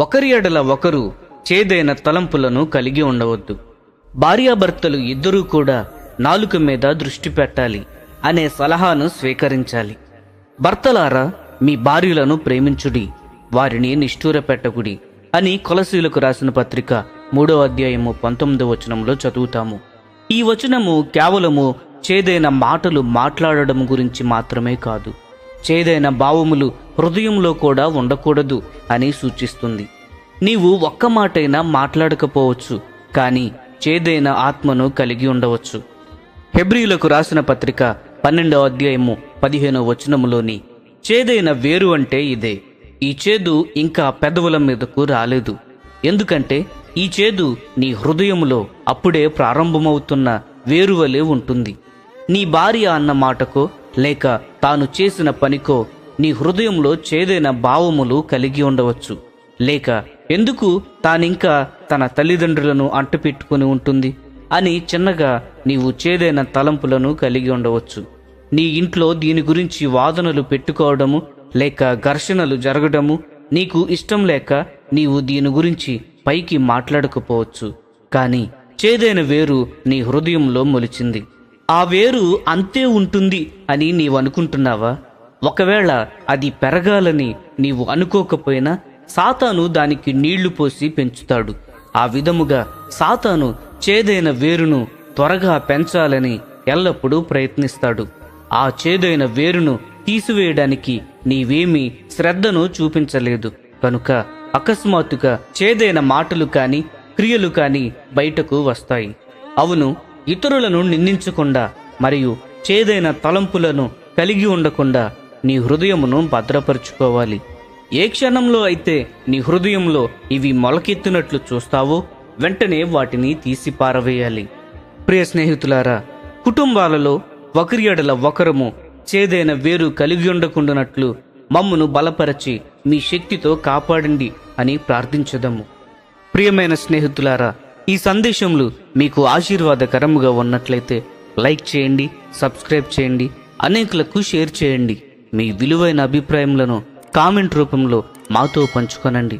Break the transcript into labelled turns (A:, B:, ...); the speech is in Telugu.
A: ఒకరి ఎడల ఒకరు చేదైన తలంపులను కలిగి ఉండవద్దు. భార్యాభర్తలు ఇద్దరూ కూడా నాలుక మీద దృష్టి పెట్టాలి అనే సలహాను స్వీకరించాలి. భర్తలారా మీ భార్యలను ప్రేమించుడి వారిని నిష్ఠూర పెట్టకుడి అని కొలసీలకు రాసిన పత్రిక మూడో అధ్యాయము పంతొమ్మిదో వచనంలో చదువుతాము. ఈ వచనము కేవలము చేదైన మాటలు మాట్లాడడం గురించి మాత్రమే కాదు. చేదైన భావములు హృదయంలో కూడా ఉండకూడదు అని సూచిస్తుంది. నీవు ఒక్క మాటైనా మాట్లాడకపోవచ్చు కానీ చేదైన ఆత్మను కలిగి ఉండవచ్చు. హెబ్రియులకు రాసిన పత్రిక పన్నెండవ అధ్యాయము పదిహేనవ వచనములోని చేదైన వేరు అంటే ఇదే ఈ చేదు ఇంకా పెదవుల మీదకు రాలేదు. ఎందుకంటే ఈ చేదు నీ హృదయములో అప్పుడే ప్రారంభమవుతున్న వేరువలే ఉంటుంది. నీ భార్య అన్న మాటకో లేక తాను చేసిన పనికో నీ హృదయంలో చేదైన భావములు కలిగి ఉండవచ్చు. లేక ఎందుకు తానింకా తన తల్లిదండ్రులను అంటుపెట్టుకుని ఉంటుంది? అని చిన్నగా నీవు చేదైన తలంపులను కలిగి ఉండవచ్చు. నీ ఇంట్లో దీని గురించి వాదనలు పెట్టుకోవడము లేక ఘర్షణలు జరగడము నీకు ఇష్టం లేక నీవు దీని గురించి పైకి మాట్లాడకపోవచ్చు. కానీ చేదైన వేరు నీ హృదయంలో మొలిచింది. ఆ వేరు అంతే ఉంటుంది అని నీవు అనుకుంటున్నావా? ఒకవేళ అది పెరగాలని నీవు అనుకోకపోయినా సాతాను దానికి నీళ్ళు పోసి పెంచుతాడు. ఆ విధముగా సాతాను చేదైన వేరును త్వరగా పెంచాలని ఎల్లప్పుడూ ప్రయత్నిస్తాడు. ఆ చేదైన వేరును తీసివేయడానికి నీవేమీ శ్రద్ధను చూపించలేదు. కనుక అకస్మాత్తుగా చేదైన మాటలు కాని క్రియలు కాని బయటకు వస్తాయి. అవును ఇతరులను నిందించకుండా మరియు చేదైన తలంపులను కలిగి ఉండకుండా నీ హృదయమును భద్రపరుచుకోవాలి. ఏ క్షణంలో అయితే నీ హృదయంలో ఇవి మొలకెత్తినట్లు చూస్తావో వెంటనే వాటిని తీసి పారవేయాలి. ప్రియ స్నేహితులారా కుటుంబాలలో ఒకరి ఎడల ఒకరము చేదైన వేరు కలిగి ఉండకుండానట్లు మమ్మను బలపరచి మీ శక్తితో కాపాడండి అని ప్రార్థించదము. ప్రియమైన స్నేహితులారా ఈ సందేశములు మీకు ఆశీర్వాదకరముగా ఉన్నట్లయితే లైక్ చేయండి సబ్స్క్రైబ్ చేయండి అనేకులకు షేర్ చేయండి. మీ విలువైన అభిప్రాయములను కామెంట్ రూపంలో మాతో పంచుకొనండి.